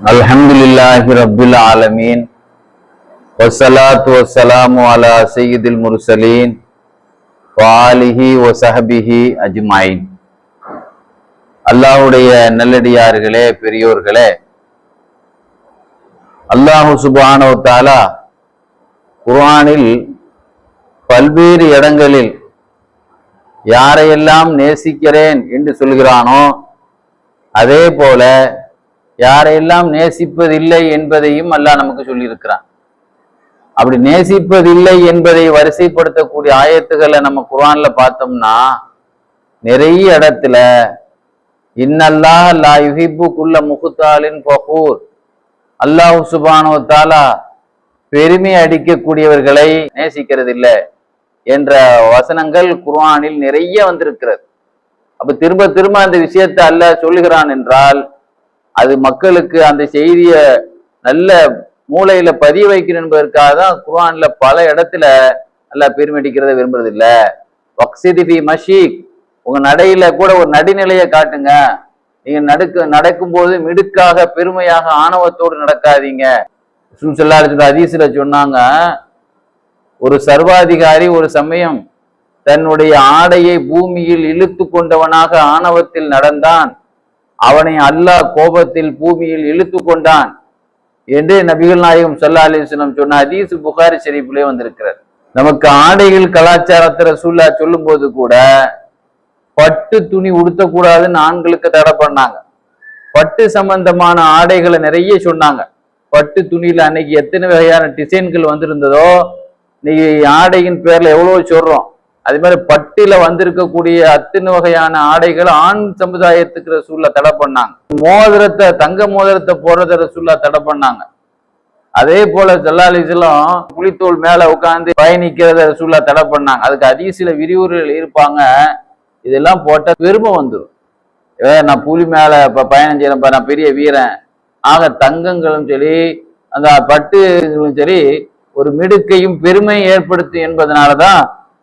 الحمد لله رب العالمين والصلاة والسلام على سيد المرسلين وآله وصحبه أجمعين அல்லாஹுடைய நல்லடியார்களே பெரியோர்களே அல்லாஹு சுபானோ தாலா குர்ஆனில் பல்வேறு இடங்களில் யாரையெல்லாம் நேசிக்கிறேன் என்று சொல்கிறானோ அதே போல யாரையெல்லாம் நேசிப்பதில்லை என்பதையும் அல்லாஹ் நமக்கு சொல்லியிருக்கிறான். அப்படி நேசிப்பதில்லை என்பதை வரிசைப்படுத்தக்கூடிய ஆயத்துக்களை நம்ம குர்ஆன்ல பார்த்தோம்னா நிறைய இடத்துல இன்னல்லாஹ் லா யுஹிப்பு குல்ல முகுத்தாலின் பகூர் அல்லாஹ் சுபானோ தாலா பெருமை அடிக்கக்கூடியவர்களை நேசிக்கிறதில்லை என்ற வசனங்கள் குர்ஆனில் நிறைய வந்திருக்கிறது. அப்ப திரும்ப திரும்ப அந்த விஷயத்தை அல்ல சொல்லுகிறான் என்றால் அது மக்களுக்கு அந்த செய்தியை நல்ல மூளையில பதிய வைக்கணும் என்பதற்காக தான் குர்ஆன்ல பல இடத்துல நல்லா பெருமடிக்கிறத விரும்புறது இல்ல வக்சிதிபி மஷீக். உங்க நடையில கூட ஒரு நடுநிலையை காட்டுங்க. நீங்க நடக்க நடக்கும்போது மிடுக்காக பெருமையாக ஆணவத்தோடு நடக்காதீங்க. சுல்லாச்சு அதீசில சொன்னாங்க ஒரு சர்வாதிகாரி ஒரு சமயம் தன்னுடைய ஆடையை பூமியில் இழுத்து கொண்டவனாக ஆணவத்தில் நடந்தான். அவனை அல்லாஹ் கோபத்தில் பூமியில் இழுத்து கொண்டான் என்று நபிகள் நாயகம் சல்லா அலிஸ்லம் சொன்ன ஹதீஸ் புகாரி ஷெரீஃபிலே வந்திருக்கிறார் நமக்கு ஆடைகள் கலாச்சாரத்தை ரசூல்லா சொல்லும் போது கூட பட்டு துணி உடுத்தக்கூடாதுன்னு ஆண்களுக்கு தடை பண்ணாங்க. பட்டு சம்பந்தமான ஆடைகளை நிறைய சொன்னாங்க. பட்டு துணியில அன்னைக்கு எத்தனை வகையான டிசைன்கள் வந்திருந்ததோ இன்னைக்கு ஆடையின் பேர்ல எவ்வளவு சொல்றோம். அதே மாதிரி பட்டில வந்திருக்கக்கூடிய அத்தனை வகையான ஆடைகள் ஆண் சமுதாயத்துக்கு ரசூல்ல தடை பண்ணாங்க. மோதிரத்தை தங்க மோதிரத்தை போடுறத ரசூல்லா தடை பண்ணாங்க. அதே போல ஜல்லாலிசலம் புலித்தோல் மேல உட்காந்து பயணிக்கிறத ரசூல்லா தடை பண்ணாங்க. அதுக்கு அதிக சில விரிவுரைகள் இருப்பாங்க. இதெல்லாம் போட்டா பெருமை வந்துடும் நான் புலி மேல இப்ப பயணம் செய்யறேன்ப்பா நான் பெரிய வீரன். ஆக தங்கங்களும் சரி அந்த பட்டுகளும் சரி ஒரு மிடுக்கையும் பெருமையும் ஏற்படுத்தும் என்பதனாலதான்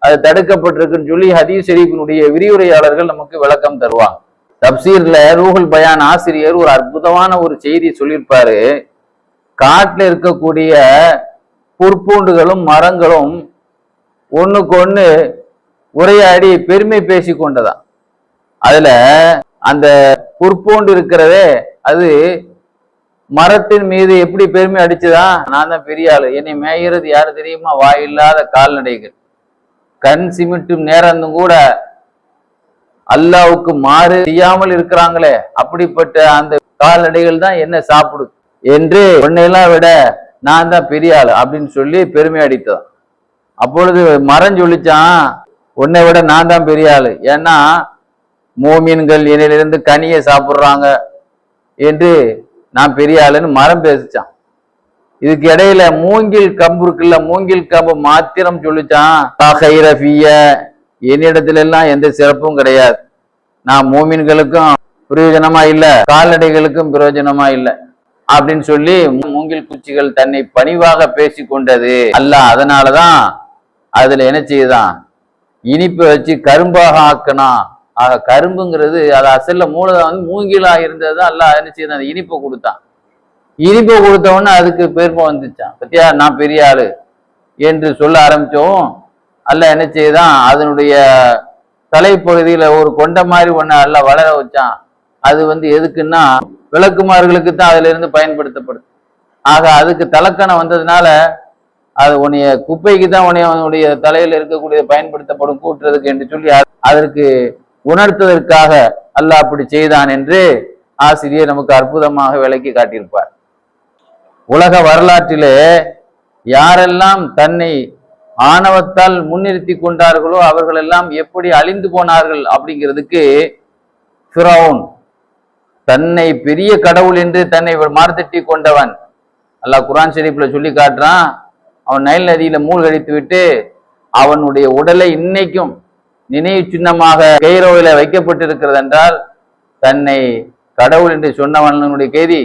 அது தடுக்கப்பட்டிருக்குன்னு சொல்லி ஹதீஸ் ஷெரீஃபினுடைய விரிவுரையாளர்கள் நமக்கு விளக்கம் தருவாங்க. தப்சீர்ல ரூஹுல் பயான் ஆசிரியர் ஒரு அற்புதமான ஒரு செய்தி சொல்லியிருப்பாரு. காட்டுல இருக்கக்கூடிய புற்பூண்டுகளும் மரங்களும் ஒன்றுக்கு ஒன்று உரையாடி பெருமை பேசி கொண்டதான் அதுல அந்த புற்பூண்டு இருக்கிறதே அது மரத்தின் மீது எப்படி பெருமை அடிச்சுதான் நான் தான் பெரிய ஆளு. என்னை மேய்கிறது யாரு தெரியுமா? வாயில்லாத கால்நடைகள். கண் சிமிட்டும் நேரந்தும் கூட அல்லாவுக்கு மாறு செய்யாமல் இருக்கிறாங்களே அப்படிப்பட்ட அந்த கால்நடைகள் தான் என்ன சாப்பிடுது என்று உன்னையெல்லாம் விட நான் தான் பெரிய ஆளு அப்படின்னு சொல்லி பெருமை அடித்தோம். அப்பொழுது மரம் சொல்லிச்சான் உன்னை விட நான் தான் பெரிய ஆளு. ஏன்னா மோமீன்கள் என்னிலிருந்து கனியை சாப்பிட்றாங்க என்று நான் பெரிய ஆளுன்னு மரம் பேசிச்சான். இதுக்கு இடையில மூங்கில் கம்பு இருக்குல்ல மூங்கில் கம்பு மாத்திரம் சொல்லிச்சான் என்னிடத்துல எல்லாம் எந்த சிறப்பும் கிடையாது. நான் மூமின்களுக்கும் பிரயோஜனமா இல்ல கால்நடைகளுக்கும் பிரயோஜனமா இல்ல அப்படின்னு சொல்லி மூங்கில் குச்சிகள் தன்னை பணிவாக பேசி கொண்டது. அல்ல அதனாலதான் அதுல என்ன செய்யுதான் இனிப்பை வச்சு கரும்பாக ஆக்கணும் ஆக கரும்புங்கிறது அது அசல்ல மூலதான் வந்து மூங்கிலா இருந்தது அல்ல என்ன செய்யுது அந்த இனிப்பை கொடுத்தான். இனிப்பை கொடுத்தவொடனே அதுக்கு பெருமை வந்துச்சான் பத்தியா? நான் பெரிய ஆளு. என்று சொல்ல ஆரம்பிச்சோம். அல்ல என்ன செய்தான்? அதனுடைய தலைப்பகுதியில ஒரு கொண்ட மாதிரி ஒன்று அல்ல வளர வச்சான். அது வந்து எதுக்குன்னா விளக்குமார்களுக்கு தான் அதுல இருந்து பயன்படுத்தப்படுது ஆக அதுக்கு தலக்கணம் வந்ததுனால அது உன்னைய குப்பைக்கு தான் உன்னைய உன்னுடைய தலையில இருக்கக்கூடிய பயன்படுத்தப்படும் கூட்டுறதுக்கு என்று சொல்லி அதற்கு உணர்த்துவதற்காக அல்லாஹ் அப்படி செய்தான் என்று ஆசிரியர் நமக்கு அற்புதமாக விளக்கி காட்டியிருப்பார். உலக வரலாற்றிலே யாரெல்லாம் தன்னை ஆணவத்தால் முன்னிறுத்தி கொண்டார்களோ அவர்கள் எல்லாம் எப்படி அழிந்து போனார்கள் அப்படிங்கிறதுக்கு ஃபிரௌன் தன்னை பெரிய கடவுள் என்று தன்னை மார்த்தட்டி கொண்டவன். அல்லாஹ் குரான் ஷெரீப்ல சொல்லி காட்டுறான் அவன் நைல் நதியில மூழ்கடித்து விட்டு அவனுடைய உடலை இன்னைக்கும் நினைவு சின்னமாக கைரோவில வைக்கப்பட்டிருக்கிறது என்றால் தன்னை கடவுள் என்று சொன்னவனுடைய கைதி.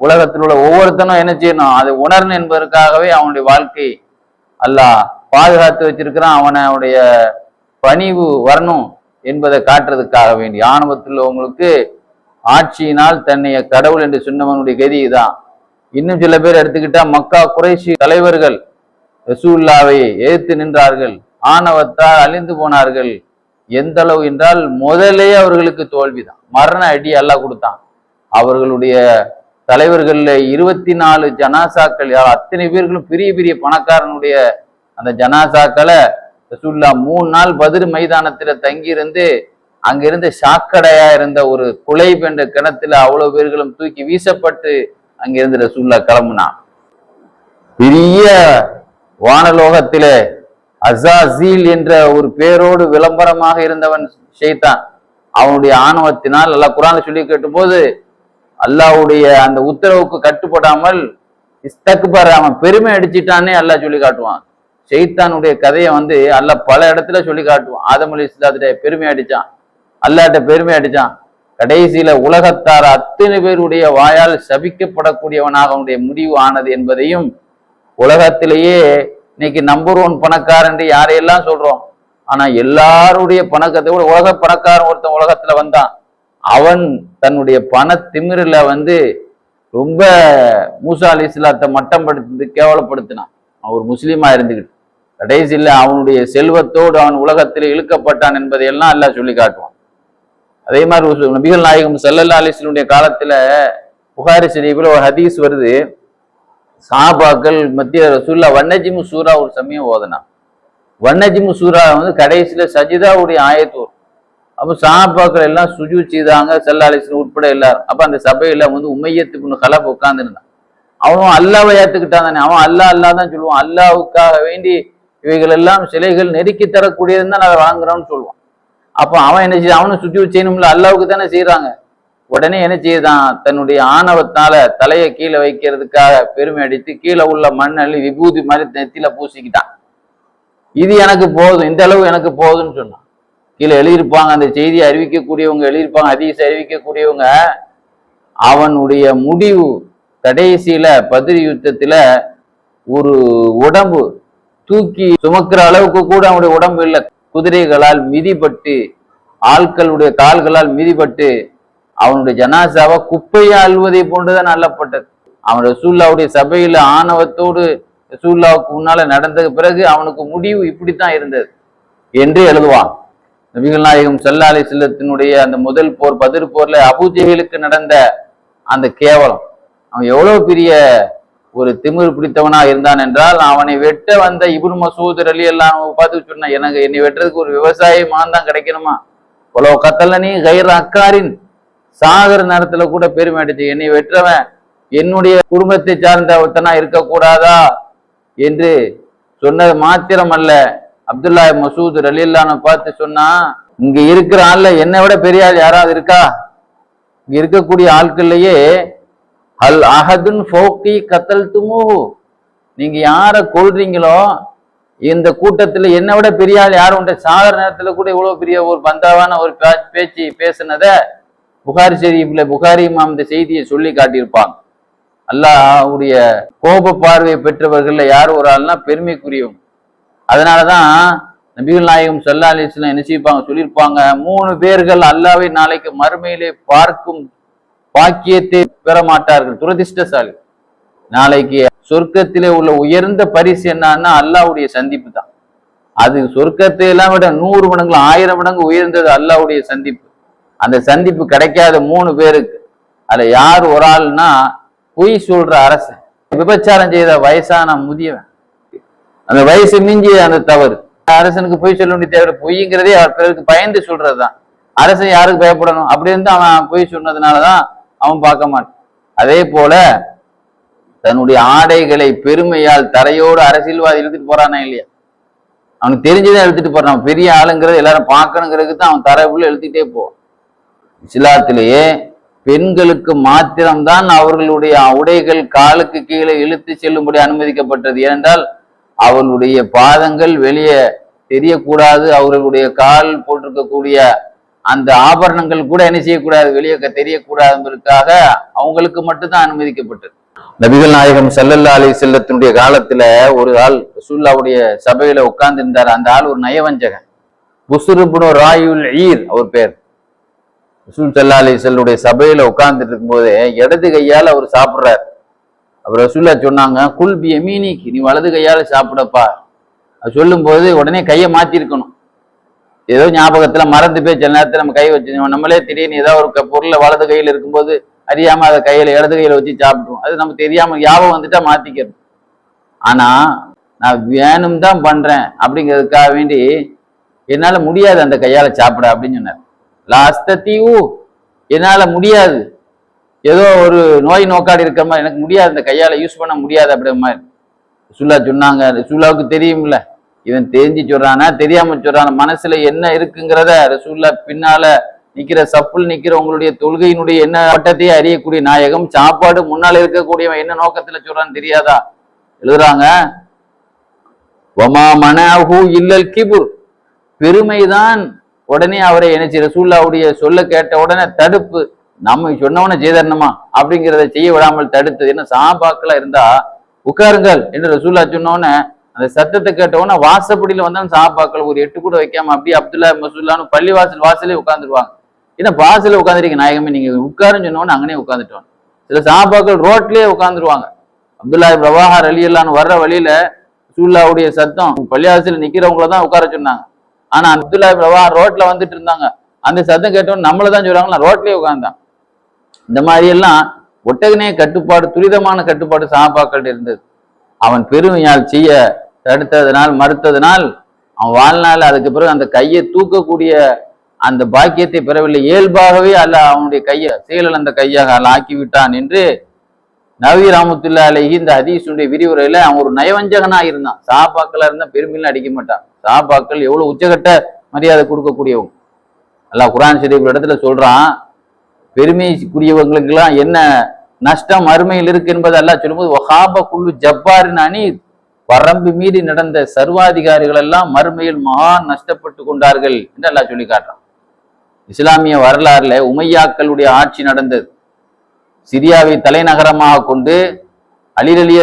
உலகத்தில் உள்ள ஒவ்வொருத்தனும் என்ன செய்யணும்? அதை உணரணும் என்பதற்காகவே அவனுடைய வாழ்க்கை அல்லாஹ் பாதுகாத்து வச்சிருக்கிறான். அவனுடைய பணிவு வரணும் என்பதை காட்டுறதுக்காக வேண்டி. ஆணவத்தில் உங்களுக்கு ஆட்சியினால் தன்னை கடவுள் என்று சொன்னவனுடைய கதி தான் இன்னும் சில பேர் எடுத்துக்கிட்டா மக்கா குறைசி தலைவர்கள் ரசூல்லாவை எதிர்த்து நின்றார்கள். ஆணவத்தால் அழிந்து போனார்கள். எந்த அளவு என்றால் முதலே அவர்களுக்கு தோல்விதான். மரண அடி அல்லாஹ் கொடுத்தான். அவர்களுடைய தலைவர்கள்ல இருபத்தி நாலு ஜனாசாக்கள் அத்தனை பேர்களும் பெரிய பெரிய பணக்காரனுடைய அந்த ஜனாசாக்களை ரசூல்லா மூணு நாள் பதிர் மைதானத்துல தங்கியிருந்து அங்கிருந்து சாக்கடையா இருந்த ஒரு குலை என்ற கிணத்துல அவ்வளவு பேர்களும் தூக்கி வீசப்பட்டு அங்கிருந்து ரசூல்லா கிளம்புனான். பெரிய வானலோகத்திலே அசாசீல் என்ற ஒரு பேரோடு விளம்பரமாக இருந்தவன் ஷைத்தான். அவனுடைய ஆணவத்தினால் நல்லா குரான் சொல்லி கேட்டும்போது அல்லாஹ்வுடைய அந்த உத்தரவுக்கு கட்டுப்படாமல் இஸ்தக்பர் அவன் பெருமை அடிச்சிட்டானே அல்லாஹ் சொல்லி காட்டுவான். ஷெய்தானுடைய கதையை வந்து அல்லாஹ் பல இடத்துல சொல்லி காட்டுவான். ஆதம் அலி இஸ்லாத்திட்ட பெருமை அடிச்சான். அல்லாட்ட பெருமை அடிச்சான். கடைசியில உலகத்தார் அத்தனை பேருடைய வாயால் சபிக்கப்படக்கூடியவனாக அவனுடைய முடிவு ஆனது என்பதையும் உலகத்திலேயே இன்னைக்கு நம்பர் ஒன் பணக்காரன் யாரையெல்லாம் சொல்றோம்? ஆனா எல்லாருடைய பணக்கத்தை விட உலக பணக்காரன் ஒருத்தன் உலகத்துல வந்தான். அவன் தன்னுடைய பண திமிரில் வந்து ரொம்ப மூசா அலி இஸ்லாத்தை மட்டம் படுத்து கேவலப்படுத்தினான். அவன் ஒரு இருந்துக்கிட்டு கடைசியில் அவனுடைய செல்வத்தோடு அவன் உலகத்தில் இழுக்கப்பட்டான் என்பதையெல்லாம் எல்லாம் சொல்லி காட்டுவான். அதே மாதிரி ஒரு நபிகள் நாயகம் சல்லல்லா அலிஸ்லனுடைய காலத்தில் புகாரி ஷரீஃபில் ஒரு ஹதீஸ் வருது. சாபாக்கள் மத்திய ரசூல்லா வண்ணஜிமு சூரா ஒரு சமயம் ஓதனா வண்ணஜிமு சூரா வந்து கடைசியில் சஜிதாவுடைய ஆயத்தூர். அப்போ சாபாக்கள் எல்லாம் சுஜு செய்தாங்க செல்லாலிசன் உட்பட எல்லாரும். அப்போ அந்த சபையில் வந்து உமையத்துக்கு ஒன்று கலப்பு உட்காந்துருந்தான் அவனும் அல்லாவை ஏற்றுக்கிட்டான் தானே. அவன் அல்லா அல்லா தான் சொல்லுவான். அல்லாவுக்காக வேண்டி இவைகள் எல்லாம் சிலைகள் நெருக்கி தரக்கூடியதுன்னு தான் நாங்கள் வாங்குறோம்னு சொல்லுவான். அப்போ அவன் என்ன செய்ய அவனும் சுஜு செய்யணும்ல. அல்லாவுக்கு தானே செய்கிறாங்க உடனே என்ன செய்யுதான் தன்னுடைய ஆணவத்தால தலையை கீழே வைக்கிறதுக்காக பெருமை அடித்து கீழே உள்ள மண்ணள்ளி விபூதி மாதிரி நெத்தியில பூசிக்கிட்டான். இது எனக்கு போதும். இந்த அளவு எனக்கு போதும்னு சொன்னான். கீழே எழுதியிருப்பாங்க. அந்த செய்தியை அறிவிக்கக்கூடியவங்க எழுதியிருப்பாங்க. ஹதீஸ் அறிவிக்கக்கூடியவங்க அவனுடைய முடிவு கடைசியில பதிரி யுத்தத்துல ஒரு உடம்பு தூக்கி சுமக்கிற அளவுக்கு கூட அவனுடைய உடம்பு இல்லை. குதிரைகளால் மிதிப்பட்டு ஆட்களுடைய கால்களால் மிதிப்பட்டு அவனுடைய ஜனாசாவை குப்பையை அழுவதை போன்றுதான் அல்லப்பட்டது அவன் ரசூல்லாவுடைய சபையில ஆணவத்தோடு ரசூல்லாவுக்கு முன்னால நடந்த பிறகு அவனுக்கு முடிவு இப்படித்தான் இருந்தது என்று எழுதுவான். நபிகள் நாயகம் சல்லாலை செல்லத்தினுடைய அந்த முதல் போர் பதிர் போர்ல அபுஜெகளுக்கு நடந்த அந்த கேவலம். அவன் எவ்வளவு பெரிய ஒரு திமிர் பிடித்தவனா இருந்தான் என்றால் அவனை வெட்ட வந்த இபுன் மசூத் அலி எல்லாம் பார்த்து சொன்னா எனக்கு என்னை வெட்டுறதுக்கு ஒரு விவசாயி மான் கிடைக்கணுமா? உலக கத்தலனி கைர் அக்காரின் சாகர நேரத்துல கூட பெருமை அடிச்சு என்னை வெற்றவன் என்னுடைய குடும்பத்தை சார்ந்த ஒருத்தனா இருக்கக்கூடாதா? என்று சொன்னது மாத்திரம் அல்ல அப்துல்லா மசூத் ரலில்லான்னு பார்த்து சொன்னா இங்க இருக்கிற ஆள்ல என்னை விட பெரிய ஆள் யாராவது இருக்கா? இங்க இருக்கக்கூடிய ஆட்கள்லயே அல் அஹதுன் ஃபோக்கி கத்தல் துமுஹு நீங்க யாரை கொள்றீங்களோ இந்த கூட்டத்துல என்னை விட பெரிய ஆள் யாரும் உண்டு சாகர நேரத்துல கூட இவ்வளவு பெரிய ஒரு பந்தாவான ஒரு பே- பேச்சு பேசுனத புகாரி ஷெரீஃப்ல புகாரி இமாம் இந்த செய்தியை சொல்லி காட்டியிருப்பாங்க அல்லாஹ்வுடைய கோப பார்வையை பெற்றவர்கள்ல யார் ஒரு ஆள்னா பெருமைக்குரியவங்க. அதனாலதான் நபிகள் நாயகம் சல்லா அலிஸ்லாம் என்ன செய்வாங்க சொல்லியிருப்பாங்க மூணு பேர்கள் அல்லாவை நாளைக்கு மறுமையிலே பார்க்கும் பாக்கியத்தை பெற மாட்டார்கள். துரதிர்ஷ்டசாலி. நாளைக்கு சொர்க்கத்திலே உள்ள உயர்ந்த பரிசு என்னன்னா அல்லாவுடைய சந்திப்பு தான். அது சொர்க்கத்தை எல்லாம் விட நூறு மடங்கு ஆயிரம் மடங்கு உயர்ந்தது அல்லாவுடைய சந்திப்பு. அந்த சந்திப்பு கிடைக்காத மூணு பேருக்கு. அதுல யார் ஒரு ஆள்னா பொய் சொல்ற அரசன். விபச்சாரம் செய்த வயசான முதியவன். அந்த வயசு மிஞ்சி அந்த தவறு. அரசனுக்கு பொய் சொல்ல வேண்டிய தேவை பொய்ங்கிறதே அவர் பிறருக்கு பயந்து சொல்றதுதான். அரசன் யாருக்கு பயப்படணும்? அப்படி இருந்து அவன் பொய் சொன்னதுனாலதான் அவன் பார்க்க மாட்டான். அதே போல தன்னுடைய ஆடைகளை பெருமையால் தரையோடு அரசியல்வாதி இழுத்துட்டு போறானா இல்லையா? அவனுக்கு தெரிஞ்சதை எழுத்துட்டு போறான். பெரிய ஆளுங்கிறது எல்லாரும் பார்க்கணுங்கிறதுக்கு தான் அவன் தரைக்குள்ள எழுத்திட்டே போவான். இஸ்லாத்திலேயே பெண்களுக்கு மாத்திரம்தான் அவர்களுடைய உடைகள் காலுக்கு கீழே இழுத்து செல்லும்படி அனுமதிக்கப்பட்டது. ஏனென்றால் அவளுடைய பாதங்கள் வெளியே தெரியக்கூடாது அவர்களுடைய கால் போட்டிருக்கக்கூடிய அந்த ஆபரணங்கள் கூட என்ன செய்யக்கூடாது வெளியே க- அவங்களுக்கு மட்டும்தான் அனுமதிக்கப்பட்டது. நபிகள் நாயகம் செல்லல்லா அலி செல்லத்தினுடைய காலத்துல ஒரு ஆள் ரசூல்லாவுடைய சபையில உட்கார்ந்து இருந்தார் அந்த ஆள் ஒரு நயவஞ்சகன். புசுருபுனோ ராயுல் ஈர் அவர் பேர். ரசூல் சல்லா அலிசல்லுடைய சபையில உட்கார்ந்துட்டு இருக்கும்போது இடது கையால அவர் சாப்பிட்றாரு. அப்புறம் ரசூல்லா சொன்னாங்க குல் பி எமீனிக்கு நீ வலது கையால் சாப்பிடப்பா. அது சொல்லும்போது உடனே கையை மாற்றிருக்கணும் ஏதோ ஞாபகத்தில் மறந்து போய் சில நேரத்தில் நம்ம கை வச்சு நம்மளே திடீர்னு ஏதோ ஒரு பொருளை வலது கையில் இருக்கும்போது அறியாமல் அதை கையில் இடது கையில் வச்சு சாப்பிடுவோம் அது நமக்கு தெரியாமல் ஞாபகம் வந்துட்டா மாற்றிக்கிறது ஆனால் நான் வேணும் தான் பண்ணுறேன் அப்படிங்கிறதுக்காக வேண்டி என்னால் முடியாது அந்த கையால் சாப்பிட அப்படின்னு சொன்னார். லாஸ்தீவு என்னால் முடியாது. ஏதோ ஒரு நோய் நோக்காடி இருக்கிற மாதிரி எனக்கு முடியாது இந்த கையால் யூஸ் பண்ண முடியாது அப்படிங்கிற மாதிரி. சுல்லா சொன்னாங்க ரசூல்லாவுக்கு தெரியும்ல. இவன் தெரிஞ்சு சொல்றானா தெரியாம சொல்றானா மனசுல என்ன இருக்குங்கிறத ரசூல்லா பின்னால நிக்கிற சப்புல் நிக்கிற உங்களுடைய தொழுகையினுடைய என்ன வட்டத்தையே அறியக்கூடிய நாயகம் சாப்பாடு முன்னால் இருக்கக்கூடியவன் என்ன நோக்கத்துல சொல்றான்னு தெரியாதா? எழுதுறாங்க ஒமா மனஹூ இல்லல் கிபுர். பெருமைதான் உடனே அவரை நினைச்சு ரசூல்லாவுடைய சொல்ல கேட்ட உடனே தடுப்பு. நம்ம சொன்னவன செய்தரணுமா அப்படிங்கிறத செய்ய விடாமல் தடுத்தது. என்ன சாபாக்களா இருந்தா உட்காருங்கள் என்று ரசூல்லா சொன்னோன்னே அந்த சத்தத்தை கேட்டவுடனே வாசப்படியில வந்தாலும் சாபாக்கள் ஒரு எட்டு கூட வைக்காம அப்படியே அப்துல்லா மசூல்லான்னு பள்ளி வாசல் வாசலே உட்காந்துருவாங்க ஏன்னா வாசல்ல உட்காந்துருக்கீங்க நாயகமே? நீங்க உட்காருன்னு சொன்னோன்னு அங்கனே உட்காந்துட்டோம் சில சாபாக்கள் ரோட்லயே உட்காந்துருவாங்க அப்துல்லா பிரபாகர் அலி அல்லான்னு வர்ற வழியில சூல்லாவுடைய சத்தம் பள்ளிவாசல் நிக்கிறவங்கள தான் உட்கார சொன்னாங்க. ஆனா அப்துல்லா பிரபாகர் ரோட்ல வந்துட்டு இருந்தாங்க. அந்த சத்தம் கேட்டவன் நம்மள தான் சொல்றாங்களா ரோட்லயே உட்கார்ந்தான் இந்த மாதிரியெல்லாம் ஒட்டகனே கட்டுப்பாடு துரிதமான கட்டுப்பாடு சாப்பாக்கள் இருந்தது. அவன் பெருமையால் செய்ய தடுத்ததனால் மறுத்ததனால் அவன் வாழ்நாள் அதுக்கு பிறகு அந்த கையை தூக்கக்கூடிய அந்த பாக்கியத்தை பெறவில்லை. இயல்பாகவே அல்ல அவனுடைய கையை செயலிழந்த கையாக அல்ல ஆக்கிவிட்டான் என்று நவி ராமத்துல்லா அலைஹி இந்த ஹதீஸுடைய விரிவுரையில அவன் ஒரு நயவஞ்சகனா இருந்தான். சாபாக்களா இருந்தா பெருமையில அடிக்க மாட்டான். சாபாக்கள் எவ்வளவு உச்சகட்ட மரியாதை கொடுக்கக்கூடியவங்க. அல்லாஹ் குரான் ஷரீஃப் இடத்துல சொல்றான் பெருமைக்குரியவங்களுக்கெல்லாம் என்ன நஷ்டம் அருமையில் இருக்கு என்பது அல்லாஹ் சொல்லும்போது ஒஹாப குழு ஜப்பாரின் அணி வரம்பு மீறி நடந்த சர்வாதிகாரிகள் எல்லாம் மறுமையில் மகா நஷ்டப்பட்டு கொண்டார்கள் என்று எல்லாம் சொல்லி காட்டுறான். இஸ்லாமிய வரலாறுல உமையாக்களுடைய ஆட்சி நடந்தது. சிரியாவை தலைநகரமாக கொண்டு அலிர் அலி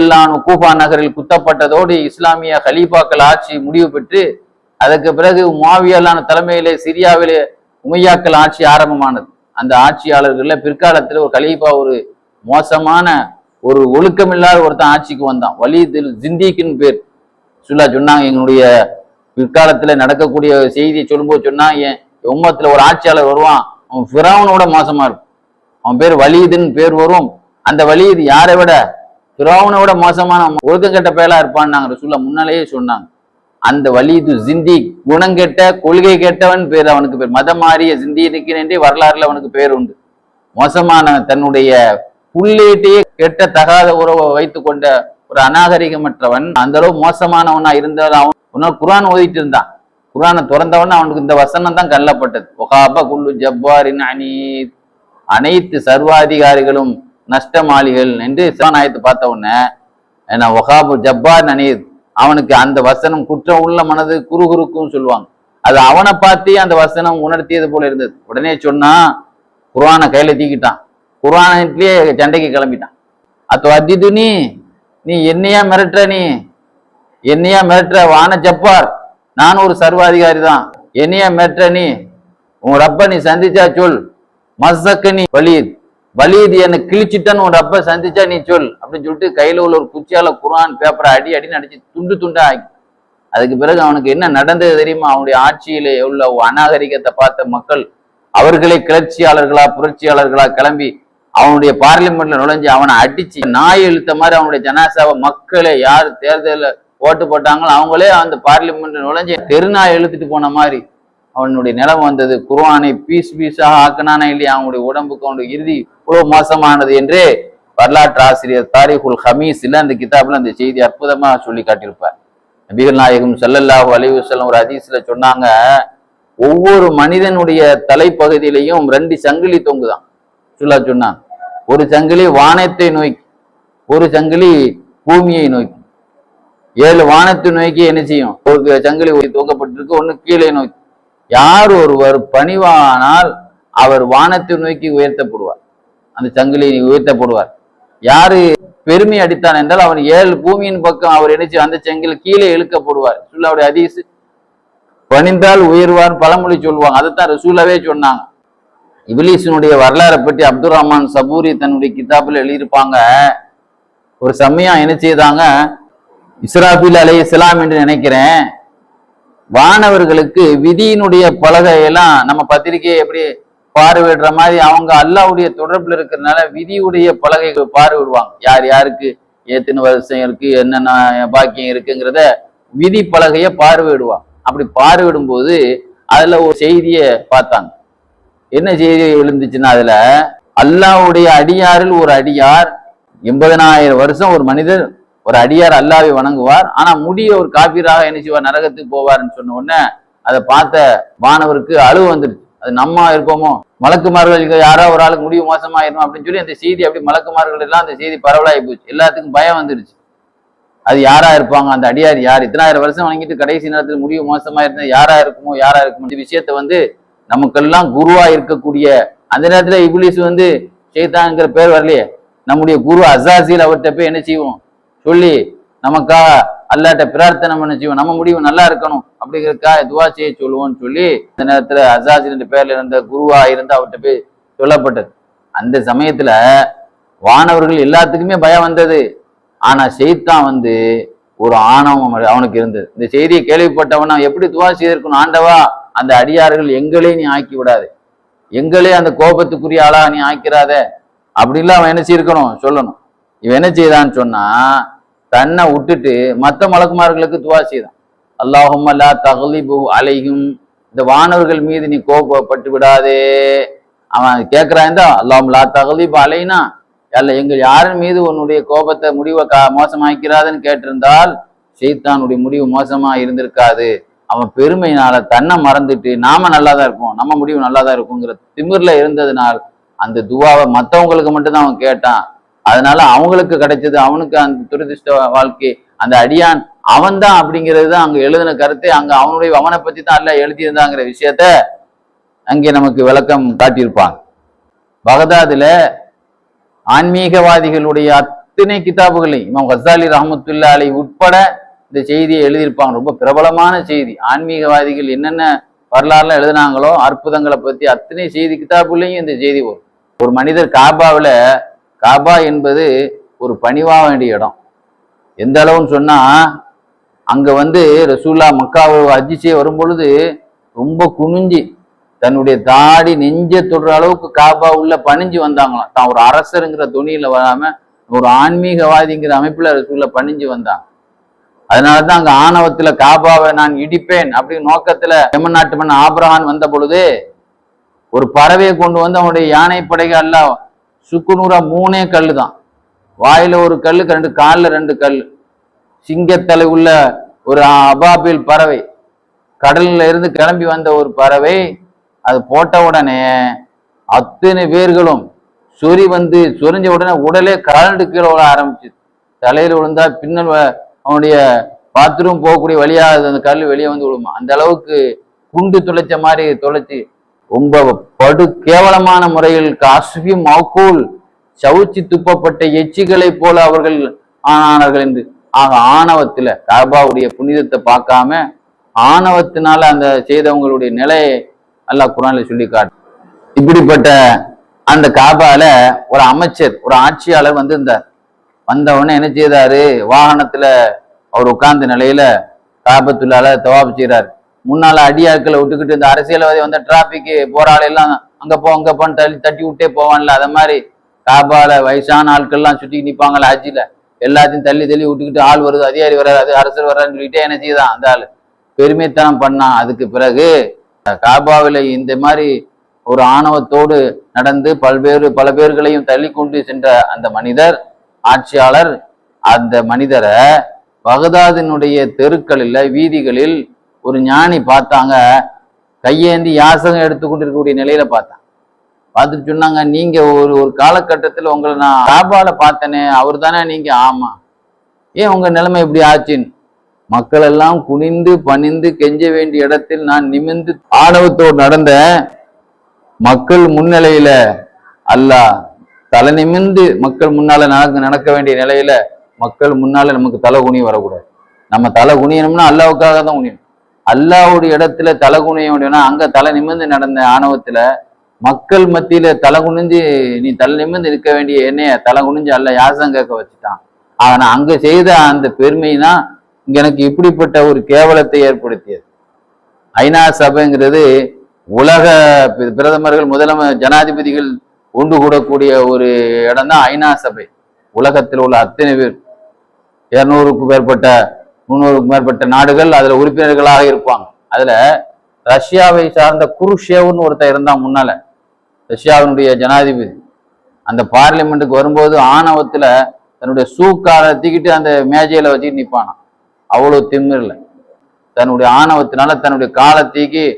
நகரில் குத்தப்பட்டதோடு இஸ்லாமிய ஹலீஃபாக்கள் ஆட்சி முடிவு பெற்று அதற்கு பிறகு மாவியல்லான தலைமையிலே சிரியாவிலே உமையாக்கள் ஆட்சி ஆரம்பமானது. அந்த ஆட்சியாளர்கள்ல பிற்காலத்தில் ஒரு கலீஃபா ஒரு மோசமான ஒரு ஒழுக்கமில்லாத ஒருத்தன் ஆட்சிக்கு வந்தான். வலிதில் ஜிந்திக்குன்னு பேர். சுல்லா சொன்னாங்க எங்களுடைய பிற்காலத்துல நடக்கக்கூடிய செய்தியை சொல்லும்போது சொன்னாங்க என் உம்மத்துல ஒரு ஆட்சியாளர் வருவான் அவன் ஃபிரௌனோட மோசமா இருக்கும். அவன் பேர் வலிதுன்னு பேர் வரும். அந்த வலிது யாரை விட ஃபிரௌனை விட மோசமான ஒழுக்கம் கெட்ட பேலா இருப்பான்னு நாங்க ரசூல்லா முன்னாலேயே சொன்னாங்க. அந்த வலிது ஜிந்தி குணங்கெட்ட கொள்கை கெட்டவன் பேர் அவனுக்கு பேர். மதம் மாறிய சிந்தியனுக்கு என்றே வரலாறுல அவனுக்கு பேர் உண்டு. மோசமான தன்னுடைய புள்ளேட்டையே கெட்ட தகாத உறவை வைத்து கொண்ட ஒரு அநாகரிகமற்றவன். அந்த அளவு மோசமானவனா இருந்தாலும் அவன். உன்னால் குரான் ஓதிட்டு இருந்தான். குரானை திறந்தவன் அவனுக்கு இந்த வசனம் தான் கல்லப்பட்டது. ஒகாப குல்லு ஜப்பாரின் அனீத். அனைத்து சர்வாதிகாரிகளும் நஷ்டமாளிகள் என்று சிவநாயத்தை பார்த்த உடனே என்ன ஒகாபு ஜப்பார் அனீத் அவனுக்கு அந்த வசனம் குற்றம் உள்ள மனது குறுகுறுக்கும் சொல்லுவாங்க. அது அவனை பார்த்தே அந்த வசனம் உணர்த்தியது போல இருந்தது. உடனே சொன்னா குரானை கையில தீக்கிட்டான். குர்ஆனிலேயே சண்டைக்கு கிளம்பிட்டான். அத்தோ அத்திது நீ நீ என்னையா மிரட்டுற நீ? என்னையா மிரட்டுற? வான ஜப்பார் நான் ஒரு சர்வாதிகாரி தான். என்னையா மிரட்டுற நீ? உன் ரப்ப நீ சந்திச்சா சொல் மஸ்ஸக்கனி வலீத். வலீத் என்னை கிழிச்சிட்டன்னு ஒரு அப்ப சந்திச்சா நீ சொல் அப்படின்னு சொல்லிட்டு கையில உள்ள ஒரு குச்சியால குரான் பேப்பரை அடி அடின்னு அடிச்சு துண்டு துண்டா ஆக்கி. அதுக்கு பிறகு அவனுக்கு என்ன நடந்தது தெரியுமா? அவனுடைய ஆட்சியிலே உள்ள அநாகரிகத்தை பார்த்த மக்கள் அவர்களே கிளர்ச்சியாளர்களா புரட்சியாளர்களா கிளம்பி அவனுடைய பார்லிமெண்ட்ல நுழைஞ்சு அவனை அடிச்சு நாய் இழுத்த மாதிரி அவனுடைய ஜனாசாவை மக்களை யார் தேர்தலில் ஓட்டு போட்டாங்களோ அவங்களே அந்த பார்லிமெண்ட்ல நுழைஞ்சு தெருநாய் இழுத்துட்டு போன மாதிரி அவனுடைய நிலம் வந்தது. குர்ஆனை பீஸ் பீஸாக ஆக்கினானே இல்லையா? அவனுடைய உடம்புக்கு அவனுடைய இறுதி இவ்வளவு மோசமானது என்றே வரலாற்று ஆசிரியர் தாரிகுல் ஹமீஸ்ல அந்த கிதாப்ல அந்த செய்தி அற்புதமா சொல்லி காட்டியிருப்பார். நபிகள் நாயகம் ஸல்லல்லாஹு அலைஹி ஒரு அதிசல சொன்னாங்க ஒவ்வொரு மனிதனுடைய தலைப்பகுதியிலையும் ரெண்டு சங்கிலி தொங்குதான். சொல்லா சொன்னாங்க ஒரு சங்கிலி வானத்தை நோக்கி ஒரு சங்கிலி பூமியை நோக்கி. ஏழு வானத்தை நோக்கி என்ன செய்யும்? ஒரு சங்கிலி ஒரு தூக்கப்பட்டிருக்கு கீழே நோக்கி. யார் ஒருவர் பணிவானால் அவர் வானத்தை நோக்கி உயர்த்தப்படுவார். அந்த சங்கிலி உயர்த்தப்படுவார். யாரு பெருமை அடித்தான் என்றால் அவன் ஏழு பூமியின் பக்கம் அவர் இணைச்சு அந்த செங்கில் கீழே இழுக்கப்படுவார். ரசூல்லாவுடைய அதிசு பணிந்தால் உயர்வார் பழமொழி சொல்லுவாங்க அதைத்தான் ரசூலாவே சொன்னாங்க. இபிலிஸினுடைய வரலாறை பற்றி அப்துல் ரஹ்மான் சபூரி தன்னுடைய கிதாபில் எழுதியிருப்பாங்க. ஒரு சமயம் என்ன செய்தாங்க இஸ்ராபில் அலை இஸ்லாம் என்று நினைக்கிறேன். வானவர்களுக்கு விதியினுடைய பலகையெல்லாம் நம்ம பத்திரிகையை எப்படி பார்வையிடுற மாதிரி அவங்க அல்லாவுடைய தொடர்பில் இருக்கிறதுனால விதியுடைய பலகைகள் பார்வையிடுவாங்க. யார் யாருக்கு எத்தனை வருஷம் இருக்கு என்னென்ன பாக்கியம் இருக்குங்கிறத விதி பலகையை பார்வையிடுவாங்க. அப்படி பார்வையிடும் போது அதுல ஒரு செய்தியை பார்த்தாங்க. என்ன செய்தி எழுந்துச்சுன்னா அதுல அல்லாஹ்வுடைய அடியாரில் ஒரு அடியார் எண்பதனாயிரம் வருஷம் ஒரு மனிதர் ஒரு அடியார் அல்லாவை வணங்குவார். ஆனா முடிய ஒரு காப்பீராக என்ன செய்வார்? நரகத்துக்கு போவார்னு சொன்ன உடனே அதை பார்த்த மாணவருக்கு அழுவு வந்துடுச்சு அது நம்ம இருப்போமோ மலக்குமார்களுக்கு யாரோ ஒரு ஆளுக்கு முடிவு மோசமாயிரும் அப்படின்னு சொல்லி அந்த செய்தி அப்படி மலக்குமார்கள் எல்லாம் அந்த செய்தி பரவலாகி போச்சு. எல்லாத்துக்கும் பயம் வந்துடுச்சு அது யாரா இருப்பாங்க? அந்த அடியார் யார்? இத்தனாயிரம் வருஷம் வணங்கிட்டு கடைசி நேரத்தில் முடிவு மோசமா இருந்தா யாரா இருக்குமோ யாரா இருக்குமோ? இந்த விஷயத்த வந்து நமக்கெல்லாம் குருவா இருக்கக்கூடிய அந்த நேரத்துல இபிலிஸ் வந்து சேத்தாங்கிற பேர் வரலையே. நம்முடைய குரு அசாசியில் அவர்கிட்ட போய் என்ன செய்வோம்? சொல்லி நமக்காக அல்லாட்ட பிரார்த்தனை பண்ண செய்வோம் நம்ம முடிவு நல்லா இருக்கணும் அப்படிங்கிறதுக்காக துவா செய்ய சொல்லுவோம்னு சொல்லி அந்த நேரத்துல அசாசில் என்ற பேர்ல இருந்த குருவா இருந்து அவர்கிட்ட போய் சொல்லப்பட்டது. அந்த சமயத்துல வானவர்கள் எல்லாத்துக்குமே பயம் வந்தது. ஆனா செய்தான் வந்து ஒரு ஆணவம் அவனுக்கு இருந்தது. இந்த செய்தியை கேள்விப்பட்டவன எப்படி துவா செய்திருக்கணும்? ஆண்டவா அந்த அடியார்கள் எங்களே நீ ஆக்கி விடாது. எங்களே அந்த கோபத்துக்குரிய ஆளா நீ ஆக்கிறாத. அப்படின்லாம் அவன் என்ன செய்யணும் சொல்லணும். இவன் என்ன செய்தான்னு சொன்னா தன்னை விட்டுட்டு மற்ற மலக்குமார்களுக்கு துவா செய்தான். அல்லாஹும் அல்லா தகலிபு அலையும் இந்த வானவர்கள் மீது நீ கோபப்பட்டு விடாதே. அவன் கேட்கிறான் தான் அல்லாஹும் அல்லா தகலிபு அலைனா அல்ல எங்கள் யாரின் மீது உன்னுடைய கோபத்தை முடிவை கா மோசமாக்கிறாதுன்னு கேட்டிருந்தால் ஷெய்தானுடைய முடிவு மோசமா இருந்திருக்காது. அவன் பெருமையினால தன்னை மறந்துட்டு நாம நல்லா தான் இருப்போம் நம்ம முடிவு நல்லா தான் இருக்குங்கிற திமிர்ல இருந்ததுனால் அந்த துவாவை மற்றவங்களுக்கு மட்டும்தான் அவன் கேட்டான். அதனால அவங்களுக்கு கிடைச்சது அவனுக்கு அந்த துரதிருஷ்ட வாழ்க்கை அந்த அடியான் அவன் தான் அப்படிங்கிறது தான் அங்க எழுதின கருத்தை. அங்க அவனுடைய அவனை பத்தி தான் அல்ல எழுதியிருந்தாங்கிற விஷயத்த அங்கே நமக்கு விளக்கம் காட்டியிருப்பாங்க. பகதாதுல ஆன்மீகவாதிகளுடைய அத்தனை கிதாபுகளையும் இமாம் ஹசாலி ரஹமத்துல்லா அலை உட்பட இந்த செய்தியை எழுதியிருப்பாங்க. ரொம்ப பிரபலமான செய்தி. ஆன்மீகவாதிகள் என்னென்ன வரலாறுலாம் எழுதினாங்களோ அற்புதங்களை பத்தி அத்தனை செய்தி கிதாபுலையும் இந்த செய்தி வரும். ஒரு மனிதர் காபாவில் காபா என்பது ஒரு பணிவா வேண்டிய இடம். எந்த அளவுன்னு சொன்னா அங்க வந்து ரசூல்லா மக்காவை அஜிச்சே வரும்பொழுது வரும் பொழுது ரொம்ப குனிஞ்சு தன்னுடைய தாடி நெஞ்ச தொடுற அளவுக்கு காபா உள்ள பணிஞ்சு வந்தாங்களாம். தான் ஒரு அரசருங்கிற துணியில வராம ஒரு ஆன்மீகவாதிங்கிற அமைப்புல ரசூல்லா பணிஞ்சு வந்தாங்க. அதனாலதான் அங்க ஆணவத்துல காபாவை நான் இடிப்பேன் அப்படின்னு நோக்கத்துல எமன் நாட்டு மன்னன் ஆப்ரஹான் வந்த பொழுது ஒரு பறவையை கொண்டு வந்து அவனுடைய யானை படைகள் எல்லாம் சுக்குநூறா மூணே கல்லு தான் வாயில ஒரு கல் ரெண்டு காலில் ரெண்டு கல். சிங்கத்தலை உள்ள ஒரு அபாபில் பறவை. கடல்ல இருந்து கிளம்பி வந்த ஒரு பறவை அது போட்ட உடனே அத்தனை பேர்களும் சொறி வந்து சொரிஞ்ச உடனே உடலே கரண்டு கீழே விழ ஆரம்பிச்சு தலையில் விழுந்தா பின்னல் அவனுடைய பாத்ரூம் போகக்கூடிய வழியாக அந்த கல் வெளியே வந்து விழுமா. அந்த அளவுக்கு குண்டு துளைச்ச மாதிரி துளைச்சி ரொம்ப படு கேவலமான முறையில் காசுபியும் மாக்கூல் சவுச்சி துப்பப்பட்ட எச்சிகளை போல அவர்கள் ஆனார்கள் என்று. ஆக ஆணவத்துல காபாவுடைய புனிதத்தை பார்க்காம ஆணவத்தினால அந்த செய்தவங்களுடைய நிலையை அல்லாஹ் குரான்ல சொல்லி காட்டு இப்படிப்பட்ட அந்த காபால ஒரு அமைச்சர் ஒரு ஆட்சியாளர் வந்திருந்தார் வந்தவொடனே என்ன செய்தாரு? வாகனத்துல அவர் உட்கார்ந்த நிலையில காபத்துள்ளால தவாப் செய்கிறார் முன்னால அடியாட்களை விட்டுக்கிட்டு இந்த அரசியல்வாதி வந்த டிராபிக்கு போற ஆளெல்லாம் அங்க போ அங்க போன்னு தள்ளி தட்டி விட்டே போவான்ல. அத மாதிரி காபால வயசான ஆட்கள்லாம் சுத்தி நிப்பாங்கல்ல ஹஜ்ஜில எல்லாத்தையும் தள்ளி தள்ளி விட்டுக்கிட்டு ஆள் வருது அதிகாரி வர்றாரு அது அரசர் வர்றாருன்னு சொல்லிட்டே என்ன செய்தான் அந்த ஆளு. பெருமைத்தனம் பண்ணான் அதுக்கு பிறகு காபாவில இந்த மாதிரி ஒரு ஆணவத்தோடு நடந்து பல்வேறு பல பேர்களையும் தள்ளி கொண்டு சென்ற அந்த மனிதர் ஆட்சியாளர் அந்த மனிதரை பகதாதினுடைய தெருக்களில் வீதிகளில் ஒரு ஞானி பார்த்தாங்க கையேந்தி யாசகம் எடுத்து கொண்டிருக்கக்கூடிய நிலையில பார்த்தாங்க பார்த்துட்டு சொன்னாங்க நீங்க ஒரு ஒரு காலகட்டத்தில் உங்களை நான் காபால பார்த்தனே அவர் தானே நீங்க? ஆமா. ஏன் உங்க நிலைமை இப்படி ஆச்சுன்னு? மக்கள் எல்லாம் குனிந்து பணிந்து கெஞ்ச வேண்டிய இடத்தில் நான் நிமிர்ந்து ஆணவத்தோடு நடந்த மக்கள் முன்னிலையில அல்லாஹ் தலை நிமிர்ந்து மக்கள் முன்னால நடக்க நடக்க வேண்டிய நிலையில மக்கள் முன்னால நமக்கு தலை குனி வரக்கூடாது. நம்ம தலை குனியணும்னா அல்லாவுக்காக தான் குனியணும். அல்லாவுடைய இடத்துல தலை குனிய முடியும்னா அங்க தலை நிமிர்ந்து நடந்த ஆணவத்துல மக்கள் மத்தியில தலை குனிஞ்சு நீ தலை நிமிர்ந்து நிற்க வேண்டிய என்னைய தலை குனிஞ்சு அல்ல யாசம் கேட்க வச்சுட்டான். ஆனா அங்க செய்த அந்த பெருமைனா இங்க எனக்கு இப்படிப்பட்ட ஒரு கேவலத்தை ஏற்படுத்தியது. ஐநா சபைங்கிறது உலக பிரதமர்கள் முதலம ஜனாதிபதிகள் ஒன்று கூடக்கூடிய ஒரு இடம் தான் ஐநா சபை. உலகத்தில் உள்ள அத்தனை பேர் இருநூறுக்கும் மேற்பட்ட முன்னூறுக்கு மேற்பட்ட நாடுகள் அதில் உறுப்பினர்களாக இருப்பாங்க. அதுல ரஷ்யாவை சார்ந்த குருஷேவ்னு ஒருத்தன் இருந்தான் முன்னால. ரஷ்யாவினுடைய ஜனாதிபதி. அந்த பார்லிமெண்ட்டுக்கு வரும்போது ஆணவத்துல தன்னுடைய சூக்காரை தூக்கிட்டு அந்த மேஜையில வச்சுட்டு நிப்பானாம் அவ்வளவு திமிரில். தன்னுடைய ஆணவத்தினால தன்னுடைய காலை தூக்கி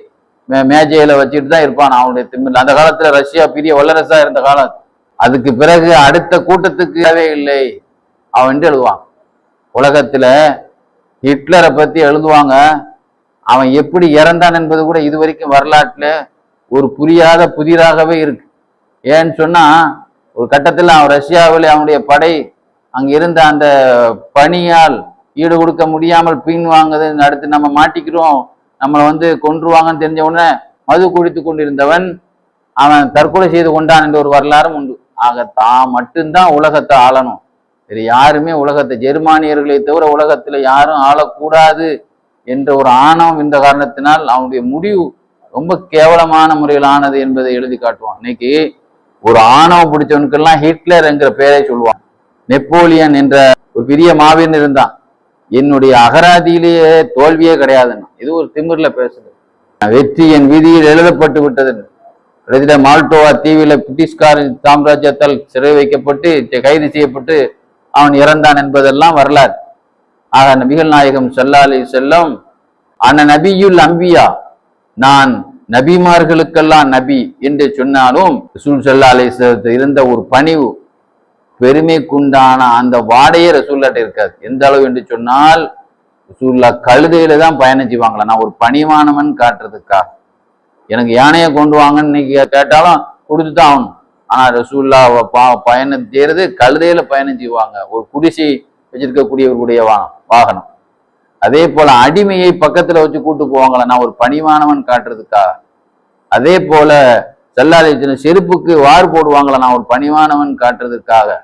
மே- மேஜையில் வச்சுட்டு தான் இருப்பான் அவனுடைய திமிரில். அந்த காலத்துல ரஷ்யா பெரிய வல்லரசா இருந்த காலம் அதுக்கு பிறகு அடுத்த கூட்டத்துக்கு இல்லை அவன் எழுதுவான். உலகத்துல ஹிட்லரை பற்றி எழுதுவாங்க. அவன் எப்படி இறந்தான் என்பது கூட இது வரைக்கும் வரலாற்றில் ஒரு புரியாத புதிராகவே இருக்கு. ஏன்னு சொன்னால் ஒரு கட்டத்தில் அவன் ரஷ்யாவில் அவனுடைய படை அங்கே இருந்த அந்த பணியால் ஈடு கொடுக்க முடியாமல் பின் வாங்குது அடுத்து நம்ம மாட்டிக்கிறோம் நம்மளை வந்து கொன்றுவாங்கன்னு தெரிஞ்ச உடனே மது குடித்து கொண்டிருந்தவன் அவன் தற்கொலை செய்து கொண்டான் என்ற ஒரு வரலாறும் உண்டு. ஆக தான் மட்டும்தான் உலகத்தை ஆளணும். வேறு யாருமே உலகத்தை ஜெர்மானியர்களை தவிர உலகத்துல யாரும் ஆளக்கூடாது என்ற ஒரு ஆணவம் இந்த காரணத்தினால் அவனுடைய முடிவு ரொம்ப கேவலமான முறையில் ஆனது என்பதை எழுதி காட்டுவான். இன்னைக்கு ஒரு ஆணவம் பிடிச்சவனுக்கெல்லாம் ஹிட்லர் என்கிற பெயரை சொல்லுவான். நெப்போலியன் என்ற ஒரு பெரிய மாவீரன் இருந்தான். என்னுடைய அகராதியிலேயே தோல்வியே கிடையாதுன்னு. இது ஒரு திமிர்ல பேசுது. வெற்றி என் வீதியில் எழுதப்பட்டு விட்டது மால்டோவா தீவில பிரிட்டிஷ்கார சாம்ராஜ்யத்தால் சிறை வைக்கப்பட்டு கைது செய்யப்பட்டு அவன் இறந்தான் என்பதெல்லாம் வரலாறு. ஆக நபிகள் நாயகம் ஸல்லல்லாஹு செல்லும் அன நபியுல் அம்பியா நான் நபிமார்களுக்கெல்லாம் நபி என்று சொன்னாலும் ரசூல் ஸல்லல்லாஹு அலைஹி இருந்த ஒரு பணிவு பெருமைக்குண்டான அந்த வாடையே ரசூல்லாட்ட இருக்காது. எந்த அளவு என்று சொன்னால் ரசூல்லா கழுதையில தான் பயணம் செய்வாங்களா நான் ஒரு பணிவானவன் காட்டுறதுக்கா எனக்கு யானையை கொண்டு வாங்கன்னு இன்னைக்கு கேட்டாலும் கொடுத்து தான் ஆகணும். ஆனா ரசூல்லா பா- பயணம் செய்யறது கழுதையில பயணம் செய்வாங்க. ஒரு குடிசை வச்சிருக்கக்கூடியவர்களுடைய வா வாகனம். அதே போல அடிமையை பக்கத்துல வச்சு கூட்டு போவாங்களா? நான் ஒரு பணிவானவன் காட்டுறதுக்காக. அதே போல செல்லாலை செருப்புக்கு வார் போடுவாங்களா? நான் ஒரு பணிவானவன் காட்டுறதுக்காக.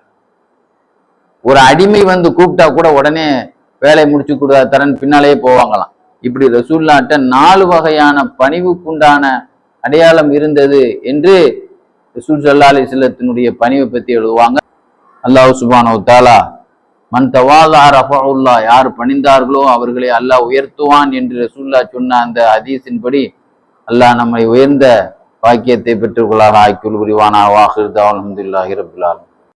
ஒரு அடிமை வந்து கூப்பிட்டா கூட உடனே வேலை முடிச்சு கொடுத்தா தரன் பின்னாலேயே போவாங்களாம். இப்படி ரசூல்லாட்ட நாலு வகையான பணிவுக்குண்டான அடையாளம் இருந்தது என்று ரசூல் சல்லா அலி செல்லத்தினுடைய பணிவை பற்றி எழுதுவாங்க. அல்லாஹ் சுபானோ தாலா மண் தவாலா ரஃபாவுல்லா யார் பணிந்தார்களோ அவர்களை அல்லாஹ் உயர்த்துவான் என்று ரசூல்லா சொன்ன அந்த அதீசின்படி அல்லாஹ் நம்மை உயர்ந்த பாக்கியத்தை பெற்றுக்கொள்ளார் ஆக்கியுள் புரிவானா வாஹிர் அலமதுல்லாஹி ரபுல்லாலும்